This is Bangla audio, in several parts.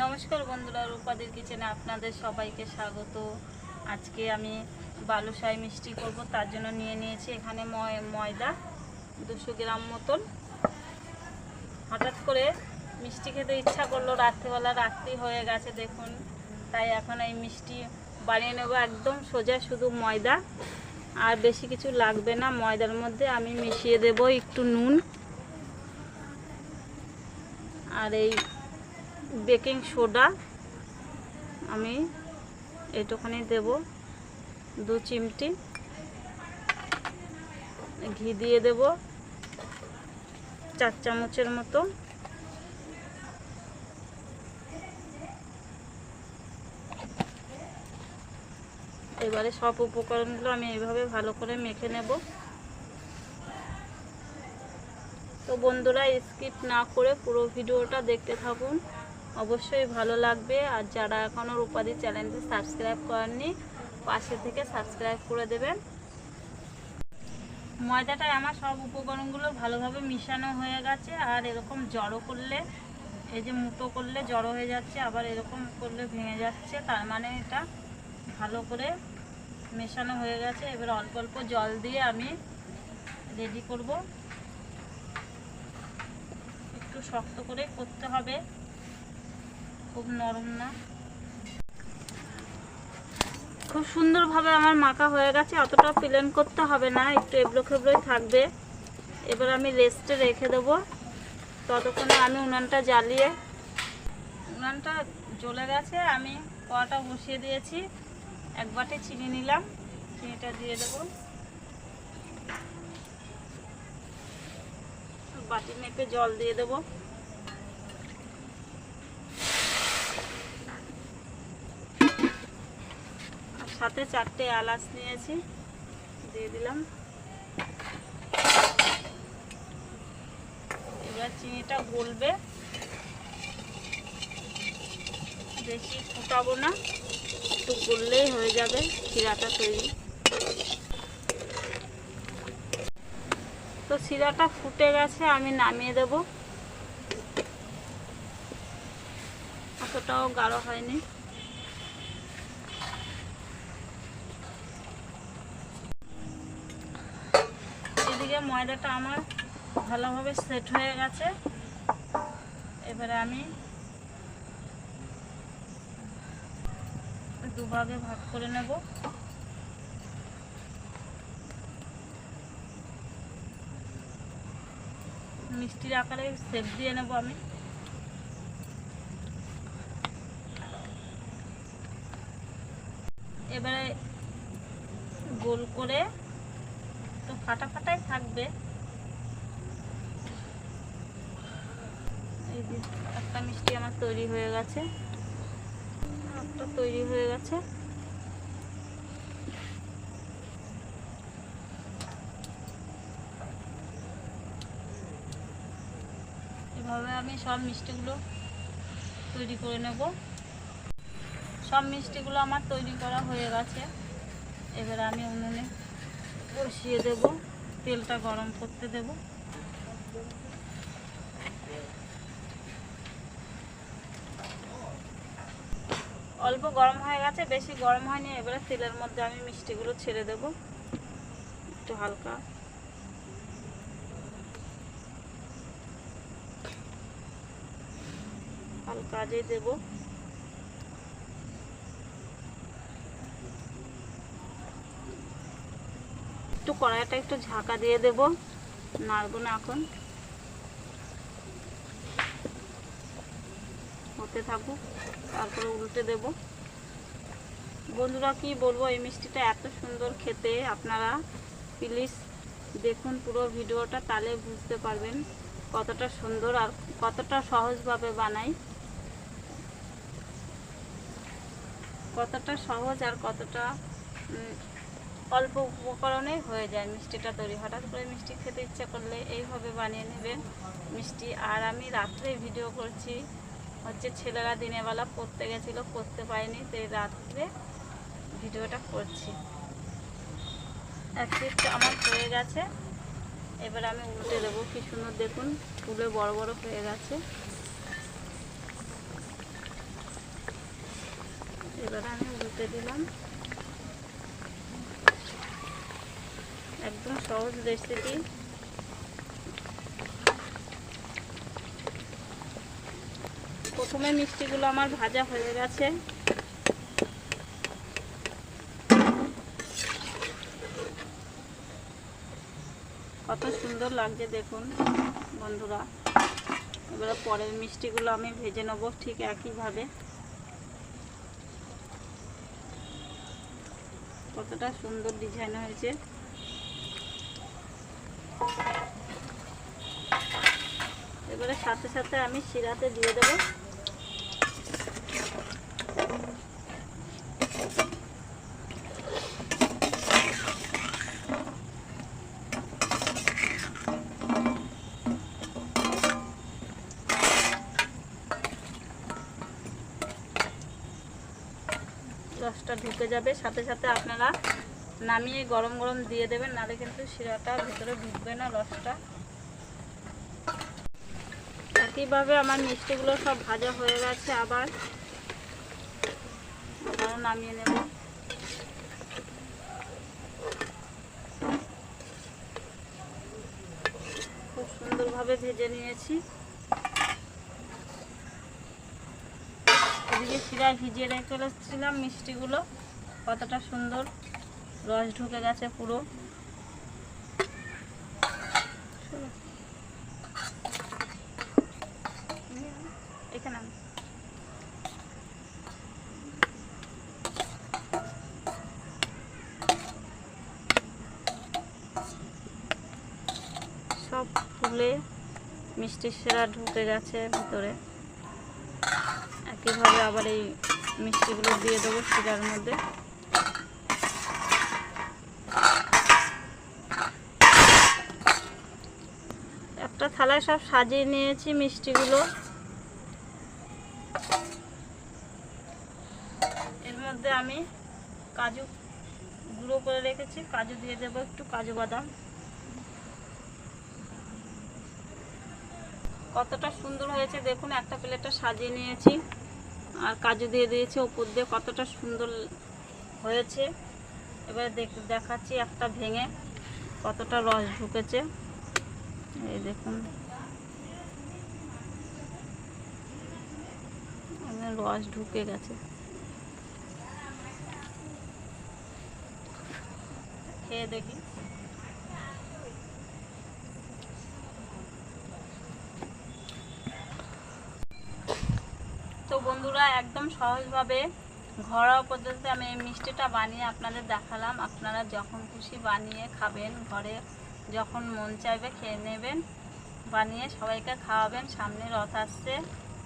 নমস্কার বন্ধুরা, রূপাদির কিচেনে আপনাদের সবাইকে স্বাগত। আজকে আমি বালুশাই মিষ্টি করব, তার জন্য নিয়ে নিয়েছি এখানে ময়- ময়দা, দুশো গ্রাম মতন। হঠাৎ করে মিষ্টি খেতে ইচ্ছা করল, রাত্রিবেলা রাত্রি হয়ে গেছে দেখুন। তাই এখন এই মিষ্টি বানিয়ে নেব একদম সোজা, শুধু ময়দা। আর বেশি কিছু লাগবে না, ময়দার মধ্যে আমি মিশিয়ে দেব একটু নুন। আর এই বেকিং সোডা আমি এইটুখানি দেব, দু চিমটি। ঘি দিয়ে দেব, চার চামচের মতো। এবারে সব উপকরণগুলো আমি এইভাবে ভালো করে মেখে নেব। তো বন্ধুরা, স্কিপ না করে পুরো ভিডিওটা দেখতে থাকুন। অবশ্যই ভালো লাগবে। আর যারা এখনও রূপাদি চ্যানেলটি সাবস্ক্রাইব করেননি, পাশে থেকে সাবস্ক্রাইব করে দেবেন। ময়দাটায় আমার সব উপকরণগুলো ভালোভাবে মিশানো হয়ে গেছে। আর এরকম জড়ো করলে, এই যে মুটো করলে জড়ো হয়ে যাচ্ছে, আবার এরকম করলে ভেঙে যাচ্ছে, তার মানে এটা ভালো করে মেশানো হয়ে গেছে। এবার অল্প অল্প জল দিয়ে আমি রেডি করব। একটু শক্ত করে করতে হবে। খুব নরম না। খুব সুন্দরভাবে আমার মাখা হয়ে গেছে, অতটা প্লেন করতে হবে না, একটু এবড়ো খেবড়োই থাকবে। এবার আমি রেস্টে রেখে দেবো। ততক্ষণে আমি উনানটা জ্বালিয়ে, উনানটা জ্বলে গেছে, আমি কড়াটা বসিয়ে দিয়েছি। এক বাটি চিনি নিলাম, চিনিটা দিয়ে দেবো। বাটি মেপে জল দিয়ে দেবো। সাথে চারটে এলাচ নিয়েছি, দিয়ে দিলাম। এবার চিনিটা গলবে। বেশি ফুটাবো না, একটু গললেই হয়ে যাবে শিরাটা তৈরি। তো শিরাটা ফুটে গেছে, আমি নামিয়ে দেব। অতটাও গাঢ় হয়নি এদিকে ময়দাটা আমার ভালোভাবে সেট হয়ে গেছে। এবারে আমি দুভাগে ভাগ করে নেব। মিষ্টির আকারে সেপ দিয়ে নেব আমি। এবারে গোল করে ফাটা ফাটাই থাকবে একটা মিষ্টি আমার তৈরি হয়ে গেছে। একটা তৈরি হয়ে গেছে। এভাবে আমি সব মিষ্টিগুলো তৈরি করে নেব। সব মিষ্টিগুলো আমার তৈরি করা হয়ে গেছে। এবার আমি উনুনে বসিয়ে দেব, তেলটা গরম করতে দেব। অল্প গরম হয়ে গেছে, বেশি গরম হয়নি, এবারে তেলের মধ্যে আমি মিষ্টিগুলো ছেড়ে দেব। একটু হালকা। হালকা আজই দেব। একটু কড়াইটা একটু ঝাঁকা দিয়ে দেব। নাড়বো না এখন। হতে থাকুক, তারপরে উল্টে দেব। বন্ধুরা, কি বলব, এই মিষ্টিটা এত সুন্দর খেতে। আপনারা প্লিজ দেখুন পুরো ভিডিওটা, তাহলে বুঝতে পারবেন কতটা সুন্দর আর কতটা সহজভাবে বানাই। কতটা সহজ আর কতটা অল্প উপকরণে হয়ে যায়। মিষ্টিটা তৈরি। হঠাৎ করে মিষ্টি খেতে ইচ্ছা করলে এইভাবে বানিয়ে নেবেন মিষ্টি। আর আমি রাত্রে ভিডিও করছি। হচ্ছে ছেলেরা দিনের বেলা পড়তে গেছিল, পড়তে পারেনি তো এই রাত্রে ভিডিওটা করছি। এক আমার হয়ে গেছে। এবার আমি উল্টে দেবো। কি সুন্দর দেখুন, ফুলে বড় বড় হয়ে গেছে। এবার আমি উল্টে দিলাম। একদম সহজ রেসিপি প্রথমে মিষ্টিগুলো আমার ভাজা হয়ে গেছে কত সুন্দর লাগছে দেখুন, বন্ধুরা। এবারে পরের মিষ্টিগুলো আমি ভেজে নেব ঠিক একইভাবে। কতটা সুন্দর ডিজাইন হয়েছে। এবারে সাথে সাথে আমি শিরাতে দিয়ে দেবো। রসটা ঢুকে যাবে। সাথে সাথে আপনারা নামিয়ে গরম গরম দিয়ে দেবেন, নাহলে কিন্তু শিরাটা ভেতরে ঢুকবে না, রসটা। একইভাবে আমার মিষ্টিগুলো সব ভাজা হয়ে গেছে আবার। আবারও নামিয়ে নেব। খুব সুন্দরভাবে ভেজে নিয়েছি। এদিকে শিরায় ভিজিয়ে রেখে রেখেছিলাম মিষ্টিগুলো, কতটা সুন্দর। রস ঢুকে গেছে পুরো। এখানে। সব ফুলে মিষ্টির সেরা ঢুকে গেছে ভিতরে। একইভাবে আবার এই মিষ্টিগুলো দিয়ে দেবো শিরার মধ্যে একটা থালায় সব সাজিয়ে নিয়েছি মিষ্টিগুলো। এর মধ্যে আমি কাজু গুঁড়ো করে রেখেছি। কাজু দিয়ে দেবো একটু কাজু বাদাম। কতটা সুন্দর হয়েছে দেখুন, একটা প্লেটটা সাজিয়ে নিয়েছি। আর কাজু দিয়ে দিয়েছি ওপর দিয়ে, কতটা সুন্দর হয়েছে। এবারে দেখ, দেখাচ্ছি একটা ভেঙে কতটা রস ঢুকেছে। এই দেখুন। রস ঢুকে গেছে। খেয়ে দেখি। তো বন্ধুরা, একদম সহজভাবে ঘরোয়া পদ্ধতিতে আমি এই মিষ্টিটা বানিয়ে আপনাদের দেখালাম। আপনারা যখন খুশি বানিয়ে খাবেন ঘরে। যখন মন চাইবে খেয়ে নেবেন, বানিয়ে সবাইকে খাওয়াবেন, সামনে রথ আসছে,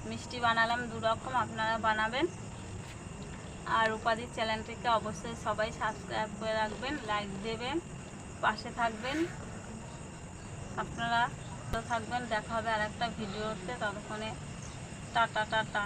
মিষ্টি বানালাম দু রকম আপনারা বানাবেন। আর উপাধি চ্যানেলটিকে অবশ্যই সবাই সাবস্ক্রাইব করে রাখবেন, লাইক দেবেন, পাশে থাকবেন। আপনারা থাকবেন, দেখা হবে আর একটা ভিডিওতে, ততক্ষণে টাটা টাটা।